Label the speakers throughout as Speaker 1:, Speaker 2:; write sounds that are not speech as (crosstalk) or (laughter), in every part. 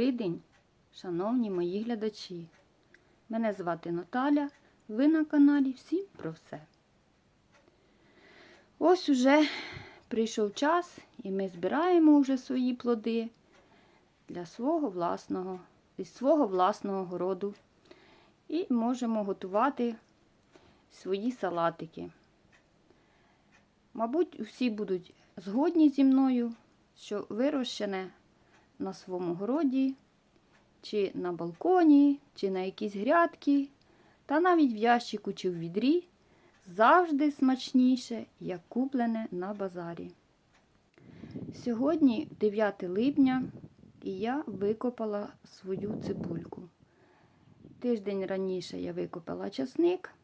Speaker 1: Добрий день, шановні мої глядачі. Мене звати Наталя. Ви на каналі Всім про все. Ось уже прийшов час, і ми збираємо вже свої плоди для свого власного, із свого власного городу. І можемо готувати свої салатики. Мабуть, всі будуть згодні зі мною, що вирощене на своєму городі, чи на балконі, чи на якійсь грядки, та навіть в ящику чи в відрі завжди смачніше, як куплене на базарі. Сьогодні 9 липня, і я викопала свою цибульку. Тиждень раніше я викопала часник,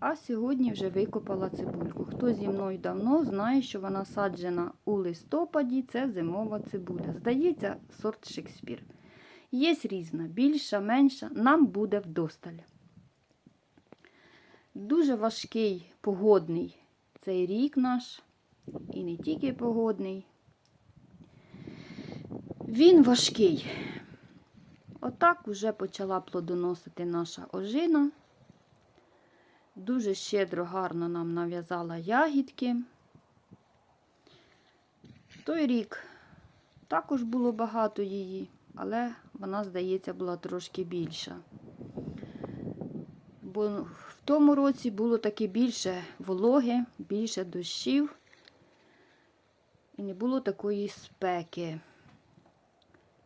Speaker 1: а сьогодні вже викопала цибульку. Хто зі мною давно знає, що вона саджена у листопаді, це зимова цибуля. Здається, сорт Шекспір. Є різна, більша, менша, нам буде вдосталь. Дуже важкий погодний цей рік наш, і не тільки погодний. Він важкий. Отак вже почала плодоносити наша ожина. Дуже щедро, гарно нам нав'язала ягідки. Той рік також було багато її, але вона, здається, була трошки більша. Бо в тому році було таки більше вологи, більше дощів і не було такої спеки,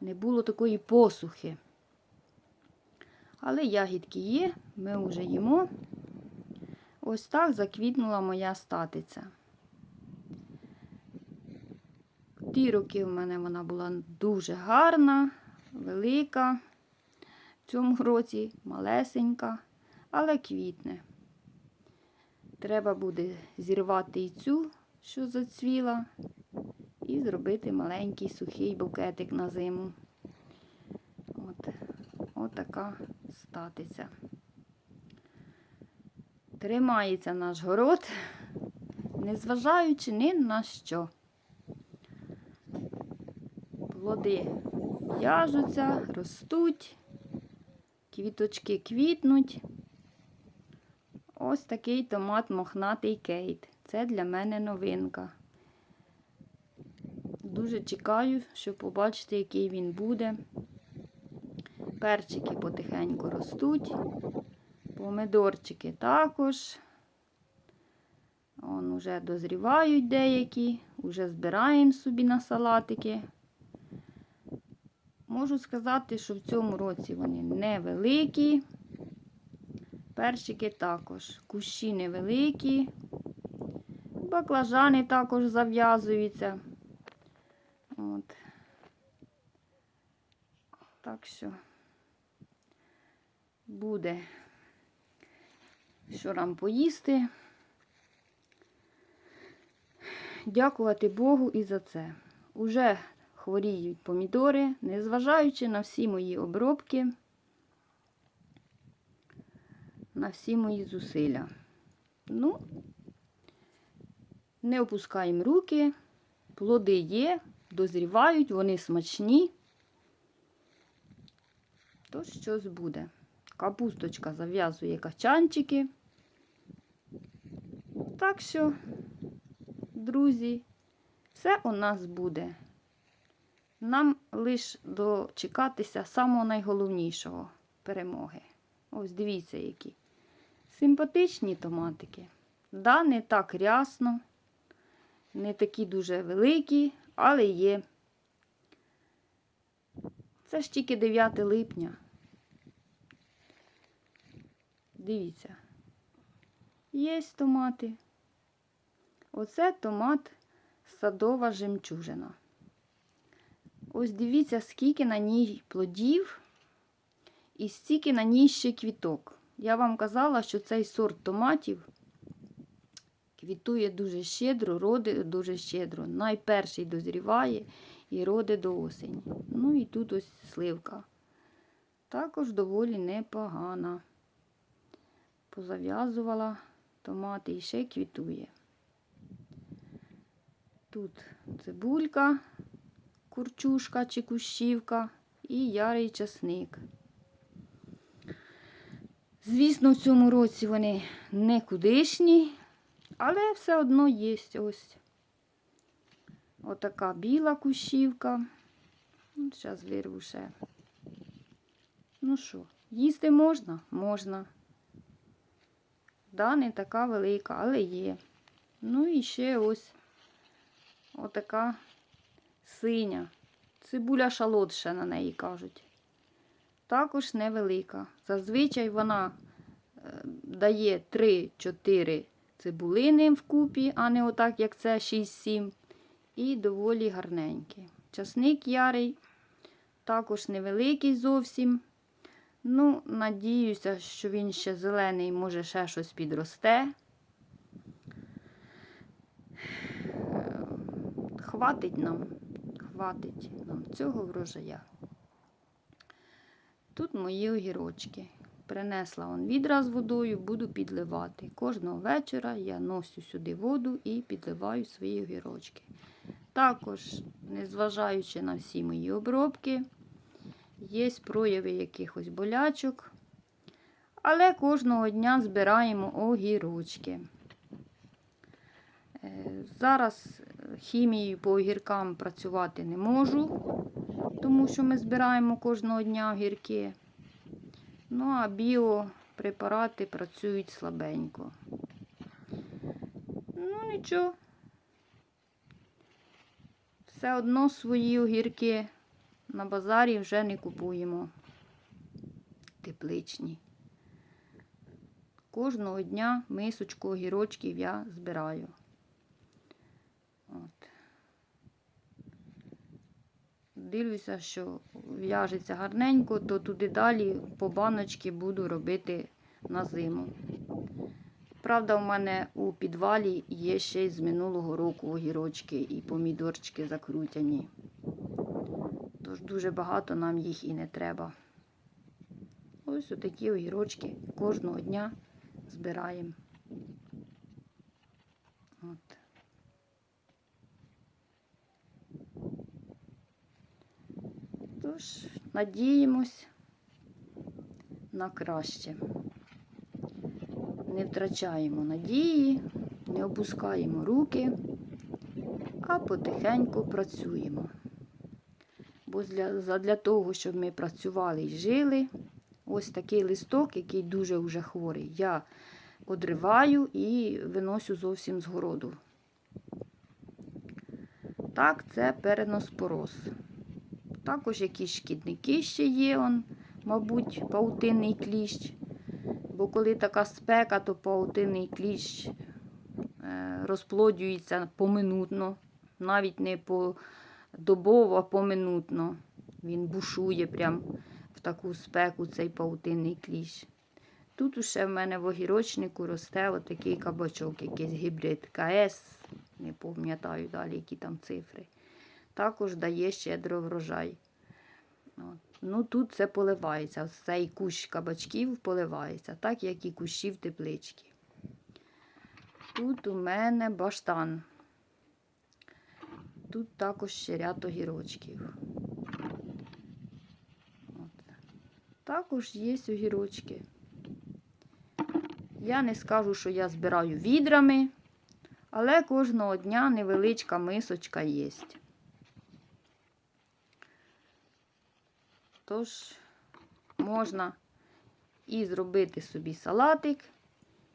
Speaker 1: не було такої посухи. Але ягідки є, ми вже їмо. Ось так заквітнула моя статиця. Ті роки в мене вона була дуже гарна, велика. В цьому році малесенька, але квітне. Треба буде зірвати і цю, що зацвіла, і зробити маленький сухий букетик на зиму. От, от така статиця. Тримається наш город, незважаючи ні на що. Плоди в'яжуться, ростуть, квіточки квітнуть. Ось такий томат мохнатий кейт. Це для мене новинка. Дуже чекаю, щоб побачити, який він буде. Перчики потихеньку ростуть. Помидорчики також. Он уже дозрівають деякі, вже збираємо собі на салатики. Можу сказати, що в цьому році вони невеликі. Перчики також. Кущі невеликі. Баклажани також зав'язуються. От. Так що буде що нам поїсти. Дякувати Богу і за це. Уже хворіють помідори, незважаючи на всі мої обробки, на всі мої зусилля. Ну, не опускаємо руки, плоди є, дозрівають, вони смачні. То щось буде. Капусточка зав'язує качанчики. Так що, друзі, все у нас буде. Нам лише дочекатися самого найголовнішого перемоги. Ось дивіться, які. Симпатичні томатики. Да, не так рясно, не такі дуже великі, але є. Це ж тільки 9 липня. Дивіться. Є томати. Оце томат садова жемчужина. Ось дивіться, скільки на ній плодів і стільки на ній ще квіток. Я вам казала, що цей сорт томатів квітує дуже щедро, роди дуже щедро. Найперший дозріває і роди до осені. Ну і тут ось сливка. Також доволі непогана. Позав'язувала томати і ще квітує. Тут цибулька, курчушка чи кущівка і ярий часник. Звісно, в цьому році вони не кудишні, але все одно є ось. Отака біла кущівка. Зараз вирву ще. Ну що, їсти можна? Можна. Да, не така велика, але є. Ну і ще ось отака синя. Цибуля шалот ще на неї кажуть. Також невелика. Зазвичай вона е, дає 3-4 цибулини вкупі, а не отак, як це 6-7. І доволі гарненький. Часник ярий, також невеликий зовсім. Ну, надіюся, що він ще зелений, може ще щось підросте. Е, Хватить нам, хватить нам цього врожая. Тут мої огірочки. Принесла он відра з водою, буду підливати. Кожного вечора я носю сюди воду і підливаю свої огірочки. Також, незважаючи на всі мої обробки, є прояви якихось болячок. Але кожного дня збираємо огірочки. Е, Зараз хімією по огіркам працювати не можу, тому що ми збираємо кожного дня огірки. Ну, а біопрепарати працюють слабенько. Ну, нічого. Все одно свої огірки на базарі вже не купуємо. Тепличні. Кожного дня мисочку огірочків я збираю. Дивлюся, що в'яжеться гарненько, то туди далі по баночки буду робити на зиму. Правда, у мене у підвалі є ще й з минулого року огірочки і помідорчики закрутяні. Тож дуже багато нам їх і не треба. Ось отакі огірочки кожного дня збираємо. От. Тож, надіємось на краще. Не втрачаємо надії, не опускаємо руки, а потихеньку працюємо. Бо для, того, щоб ми працювали і жили, ось такий листок, який дуже вже хворий, я одриваю і виносю зовсім з городу. Так, це переноспороз. Також якісь шкідники ще є, он, мабуть, паутинний кліщ. Бо коли така спека, то паутинний кліщ е, розплодюється поминутно, навіть не подобово, а поминутно. Він бушує прям в таку спеку цей паутинний кліщ. Тут уже в мене в огірочнику росте отакий кабачок, якийсь гібрид КС, не пам'ятаю далі, які там цифри. Також дає щедро врожай. Ну, тут це поливається. Цей кущ кабачків поливається, так як і кущів теплички. Тут у мене баштан. Тут також ще ряд огірочків. От. Також є огірочки. Я не скажу, що я збираю відрами, але кожного дня невеличка мисочка є. Тож можна і зробити собі салатик,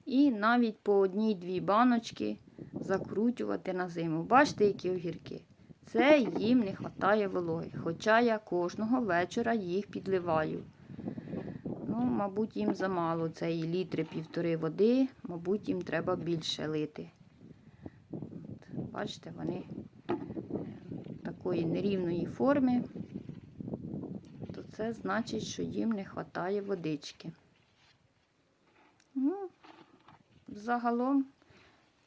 Speaker 1: і навіть по одній-дві баночки закрутювати на зиму. Бачите, які огірки? Це їм не вистачає вологи. Хоча я кожного вечора їх підливаю. Ну, мабуть, їм замало цієї літри півтори води, мабуть, їм треба більше лити. Бачите, вони е, такої нерівної форми це значить, що їм не вистачає водички. Ну, загалом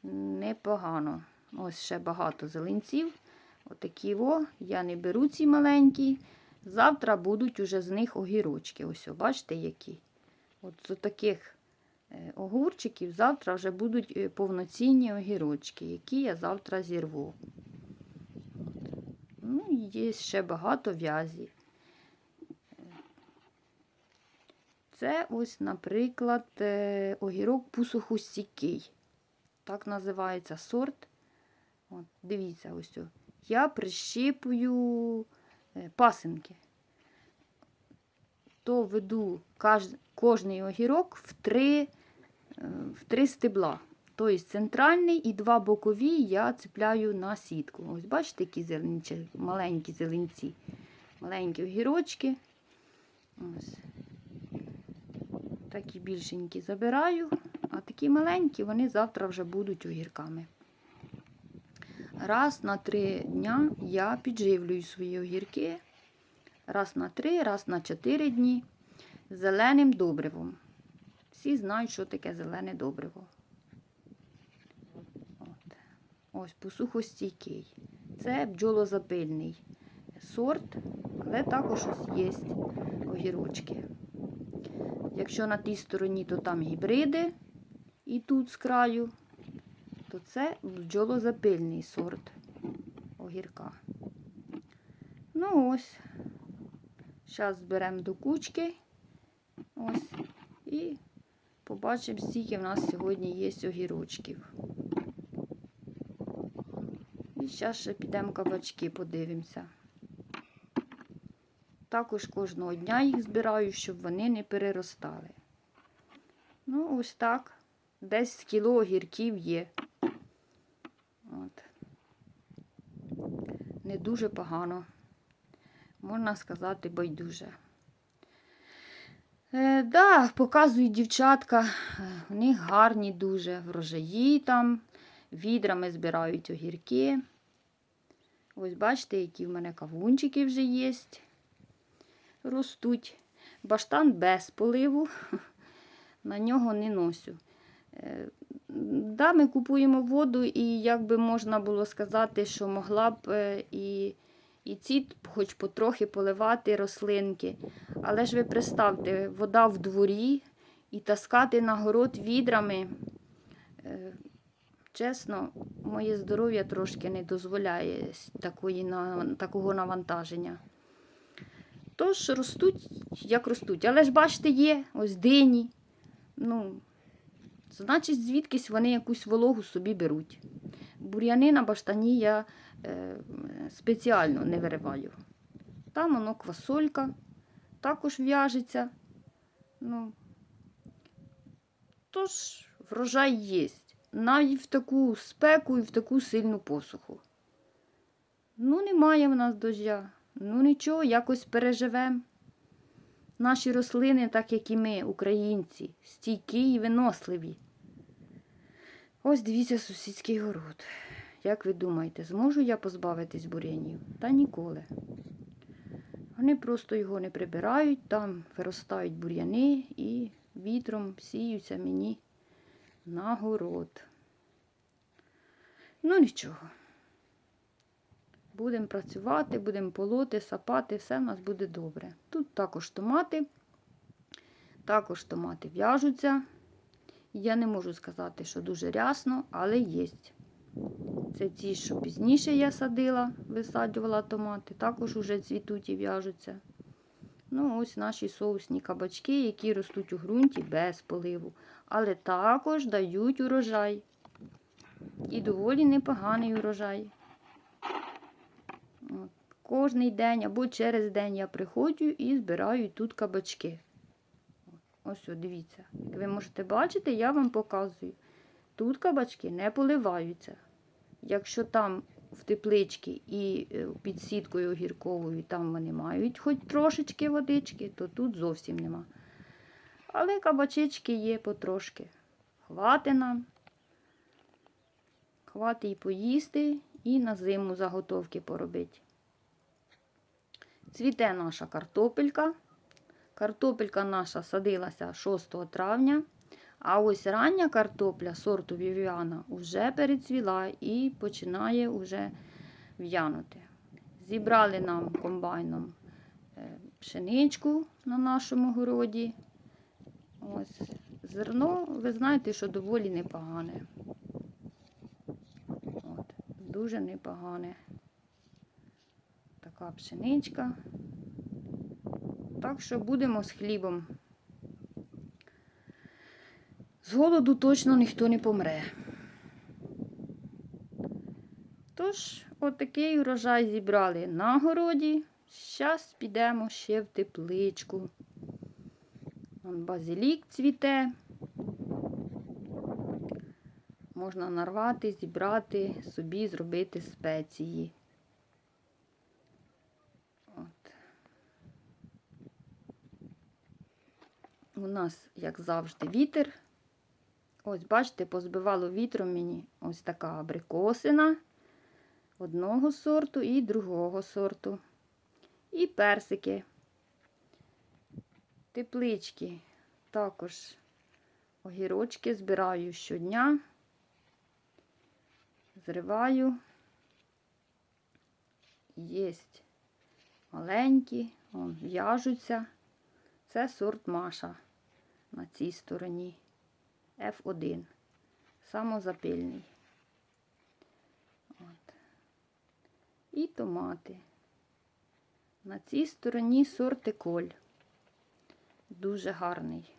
Speaker 1: непогано. Ось ще багато зеленців. Отакі о, я не беру ці маленькі. Завтра будуть уже з них огірочки. Ось, бачите, які. От з таких е, огурчиків завтра вже будуть е, повноцінні огірочки, які я завтра зірву. Ну, є ще багато в'язі. Це ось, наприклад, е, огірок пусохостійкий. Так називається сорт. От, дивіться, ось. о. Я прищипую е, пасинки. То веду кожний огірок в три, е, в три стебла. Тобто центральний і два бокові я цепляю на сітку. Ось бачите, які зеленці, маленькі зеленці. Маленькі огірочки. Ось. Такі більшенькі забираю, а такі маленькі вони завтра вже будуть огірками. Раз на три дня я підживлюю свої огірки. Раз на три, раз на чотири дні зеленим добривом. Всі знають, що таке зелене добриво. От. Ось посухостійкий. Це бджолозапильний сорт, але також ось є огірочки. Якщо на тій стороні, то там гібриди, і тут з краю, то це бджолозапильний сорт огірка. Ну ось, зараз зберемо до кучки. Ось, і побачимо, скільки в нас сьогодні є огірочків. І зараз ще підемо кабачки, подивимося. Також кожного дня їх збираю, щоб вони не переростали. Ну, ось так. Десь кіло огірків є. От. Не дуже погано. Можна сказати, байдуже. Е, да, показують дівчатка, в них гарні дуже врожаї там, відрами збирають огірки. Ось бачите, які в мене кавунчики вже є. Ростуть. Баштан без поливу, (laughs) на нього не носю. Е, Да, ми купуємо воду, і як би можна було сказати, що могла б е, і, і ці хоч потрохи поливати рослинки. Але ж ви представте, вода в дворі і таскати на город відрами. Е, Чесно, моє здоров'я трошки не дозволяє такої, такого навантаження. Тож ростуть, як ростуть. Але ж бачите, є ось дині. Ну, значить, звідкись вони якусь вологу собі беруть. Бур'яни на баштані я е, спеціально не вириваю. Там воно квасолька, також в'яжеться. Ну, тож врожай є. Навіть в таку спеку і в таку сильну посуху. Ну, немає в нас дождя. Ну нічого, якось переживемо. Наші рослини, так як і ми, українці, стійкі і виносливі. Ось дивіться сусідський город. Як ви думаєте, зможу я позбавитись бур'янів? Та ніколи. Вони просто його не прибирають, там виростають бур'яни і вітром сіються мені на город. Ну нічого. Будемо працювати, будемо полоти, сапати, все в нас буде добре. Тут також томати, також томати в'яжуться. Я не можу сказати, що дуже рясно, але є. Це ті, що пізніше я садила, висаджувала томати, також уже цвітуть і в'яжуться. Ну, ось наші соусні кабачки, які ростуть у ґрунті без поливу, але також дають урожай. І доволі непоганий урожай. От. Кожний день або через день я приходжу і збираю тут кабачки. Ось, о, дивіться. Як ви можете бачити, я вам показую. Тут кабачки не поливаються. Якщо там в тепличці і е, під сіткою огірковою там вони мають хоч трошечки водички, то тут зовсім нема. Але кабачечки є потрошки. Хвати нам. Хвати і поїсти, і на зиму заготовки поробити. Цвіте наша картопелька. Картопелька наша садилася 6 травня. А ось рання картопля сорту Вівіана вже перецвіла і починає вже в'янути. Зібрали нам комбайном е, пшеничку на нашому городі. Ось. Зерно, ви знаєте, що доволі непогане. Дуже непогане. Така пшеничка. Так що будемо з хлібом З голоду точно ніхто не помре. Тож, отакий урожай зібрали на городі. Зараз підемо ще в тепличку. Базилік цвіте. Можна нарвати, зібрати, собі зробити спеції. От. У нас, як завжди, вітер. Ось, бачите, позбивало вітром мені ось така абрикосина одного сорту і другого сорту. І персики. Теплички. Також огірочки збираю щодня. Зриваю. Єсть маленькі, в'яжуться. Це сорт Маша на цій стороні. F1. Самозапильний. От. І томати. На цій стороні сорт Еколь. Дуже гарний.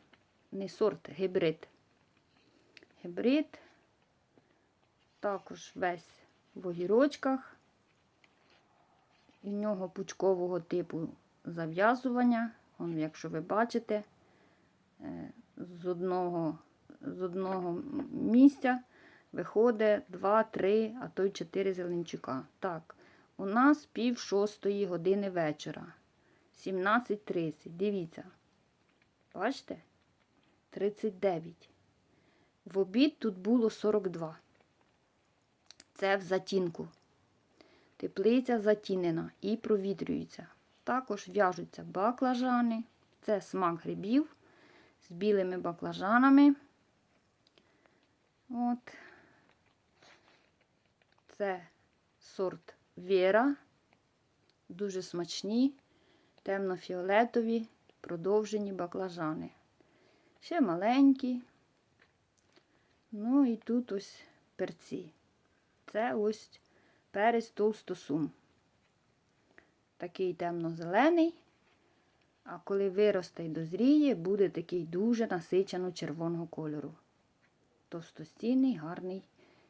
Speaker 1: Не сорт, гібрид. Гібрид. Також весь в огірочках. І в нього пучкового типу зав'язування. Якщо ви бачите, е, з одного, з одного місця виходить 2, 3, а то й 4 зеленчука. Так, у нас пів шостої години вечора. 17.30. Дивіться. Бачите? 39. В обід тут було 42. Це в затінку. Теплиця затінена і провітрюється. Також в'яжуться баклажани. Це смак грибів з білими баклажанами. От. Це сорт Віра. Дуже смачні, темно-фіолетові, продовжені баклажани. Ще маленькі. Ну і тут ось перці. Це ось перець товстосум. Такий темно-зелений. А коли виросте і дозріє, буде такий дуже насичено червоного кольору. Товстостійний, гарний,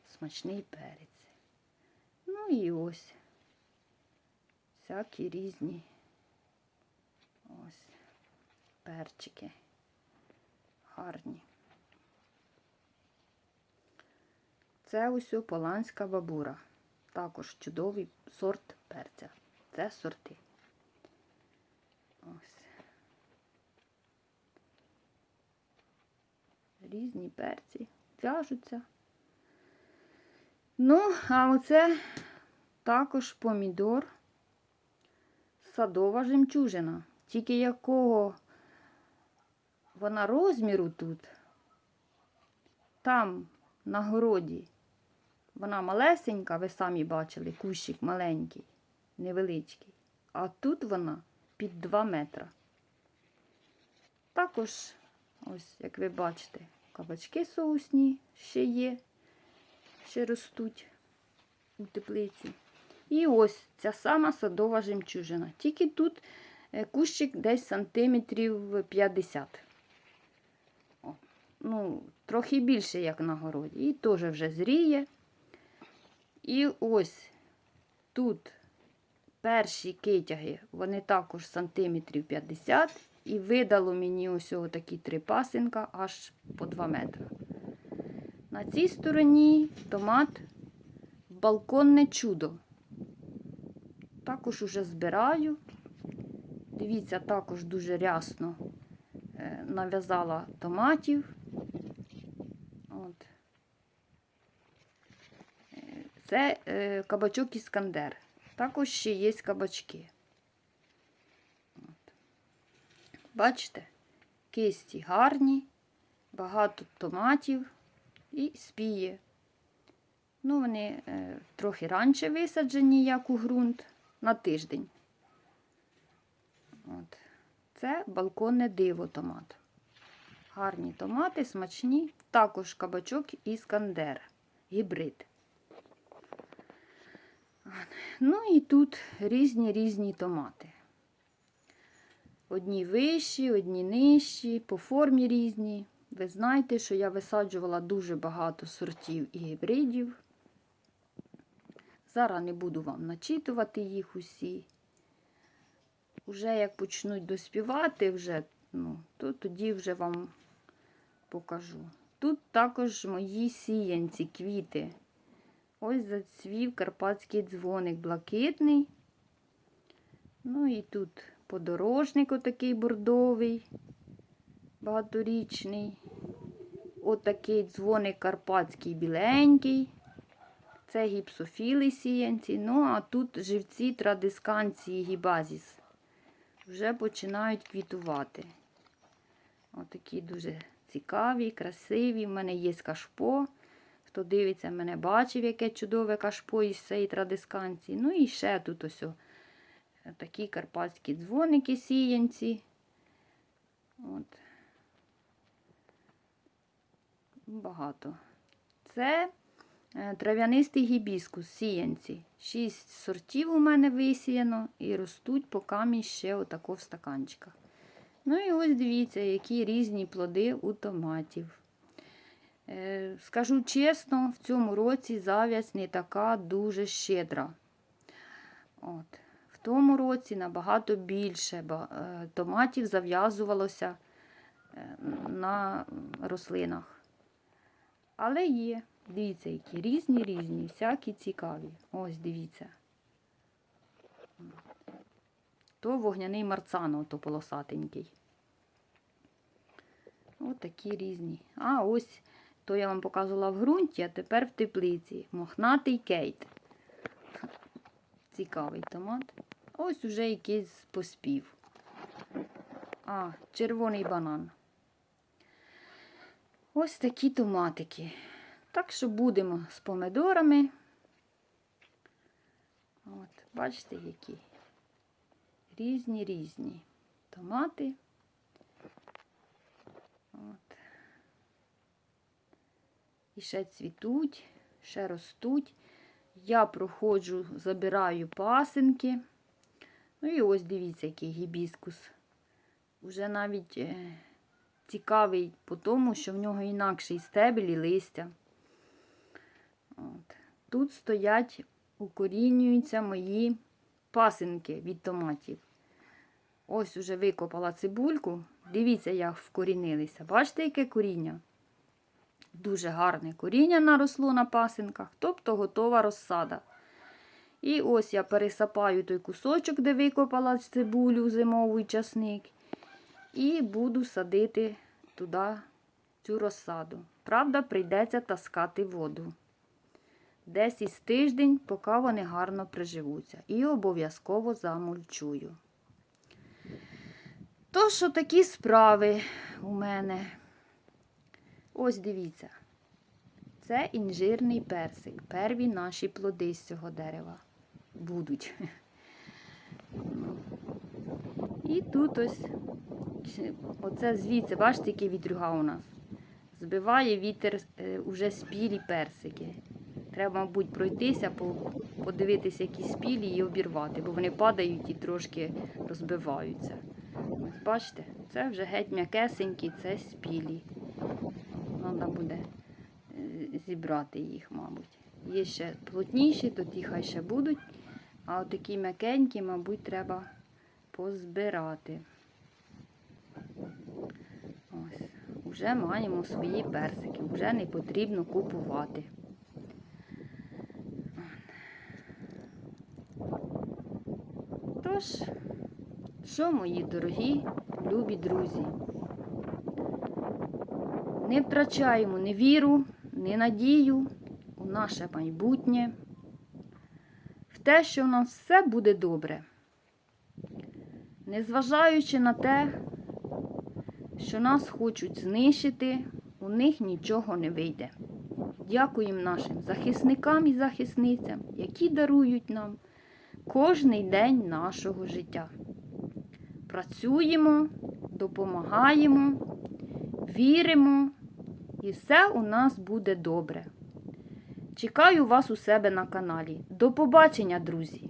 Speaker 1: смачний перець. Ну і ось всякі різні ось перчики. Гарні. Це ось поланська бабура. Також чудовий сорт перця. Це сорти. Ось. Різні перці. В'яжуться. Ну, а оце також помідор. Садова жемчужина. Тільки якого вона розміру тут, там на городі, вона малесенька, ви самі бачили, кущик маленький, невеличкий. А тут вона під 2 метра. Також, ось, як ви бачите, кабачки соусні ще є, ще ростуть у теплиці. І ось ця сама садова жемчужина. Тільки тут е, кущик десь сантиметрів 50. О, ну, трохи більше, як на городі. І теж вже зріє. І ось тут перші китяги, вони також сантиметрів 50. І видало мені ось такі три пасинка аж по 2 метри. На цій стороні томат балконне чудо. Також уже збираю. Дивіться, також дуже рясно е, нав'язала томатів. От. Е, Це е, кабачок іскандер. Також ще є кабачки. От. Бачите, кисті гарні, багато томатів і спіє. Ну, вони е, трохи раніше висаджені, як у ґрунт, на тиждень. От. Це балконне диво томат. Гарні томати, смачні. Також кабачок іскандер. Гібрид. Ну і тут різні різні томати. Одні вищі, одні нижчі, по формі різні. Ви знаєте, що я висаджувала дуже багато сортів і гібридів. Зараз не буду вам начитувати їх усі. Уже як почнуть доспівати, вже, ну, то тоді вже вам покажу. Тут також мої сіянці, квіти. Ось зацвів карпатський дзвоник блакитний. Ну і тут подорожник отакий бордовий, багаторічний. Отакий дзвоник карпатський біленький. Це гіпсофіли сіянці. Ну, а тут живці традисканції гібазіс. Вже починають квітувати. Отакі дуже цікаві, красиві. У мене є кашпо. Хто дивиться, мене бачив, яке чудове кашпо із цієї традисканції. Ну і ще тут ось о, такі карпатські дзвоники сіянці. От. Багато. Це е, трав'янистий гібіскус, сіянці. Шість сортів у мене висіяно і ростуть поки ще отако в стаканчиках. Ну і ось дивіться, які різні плоди у томатів. Е, Скажу чесно, в цьому році зав'язь не така дуже щедра. От. В тому році набагато більше е, томатів зав'язувалося е, на рослинах. Але є. Дивіться, які різні, різні, всякі цікаві. Ось дивіться. То вогняний марцано, то полосатенький. Ось такі різні. А ось то я вам показувала в ґрунті, а тепер в теплиці. Мохнатий кейт. Цікавий томат. Ось уже якийсь поспів. А, червоний банан. Ось такі томатики. Так що будемо з помидорами. От, бачите, які різні різні томати. І ще цвітуть, ще ростуть. Я проходжу, забираю пасинки. Ну і ось дивіться, який гібіскус. Уже навіть е, цікавий по тому, що в нього інакший стебель і листя. От. Тут стоять, укорінюються мої пасинки від томатів. Ось уже викопала цибульку. Дивіться, як вкорінилися. Бачите, яке коріння? Дуже гарне коріння наросло на пасинках, тобто готова розсада. І ось я пересапаю той кусочок, де викопала цибулю, зимовий часник, і буду садити туди цю розсаду. Правда, прийдеться таскати воду. Десь із тиждень, поки вони гарно приживуться. І обов'язково замульчую. То, що такі справи у мене. Ось дивіться. Це інжирний персик. Перві наші плоди з цього дерева будуть. І тут ось, оце звідси, бачите, який вітрюга у нас. Збиває вітер е, уже спілі персики. Треба, мабуть, пройтися, подивитися, які спілі і обірвати, бо вони падають і трошки розбиваються. Ось бачите, це вже геть м'якесенькі, це спілі. Треба буде е, зібрати їх, мабуть. Є ще плотніші, то ті хай ще будуть. А от такі м'якенькі, мабуть, треба позбирати. Ось, вже маємо свої персики, вже не потрібно купувати. Тож, що, мої дорогі, любі друзі? Не втрачаємо ні віру, ні надію у наше майбутнє, в те, що в нас все буде добре. Незважаючи на те, що нас хочуть знищити, у них нічого не вийде. Дякуємо нашим захисникам і захисницям, які дарують нам кожний день нашого життя. Працюємо, допомагаємо, віримо, і все у нас буде добре. Чекаю вас у себе на каналі. До побачення, друзі!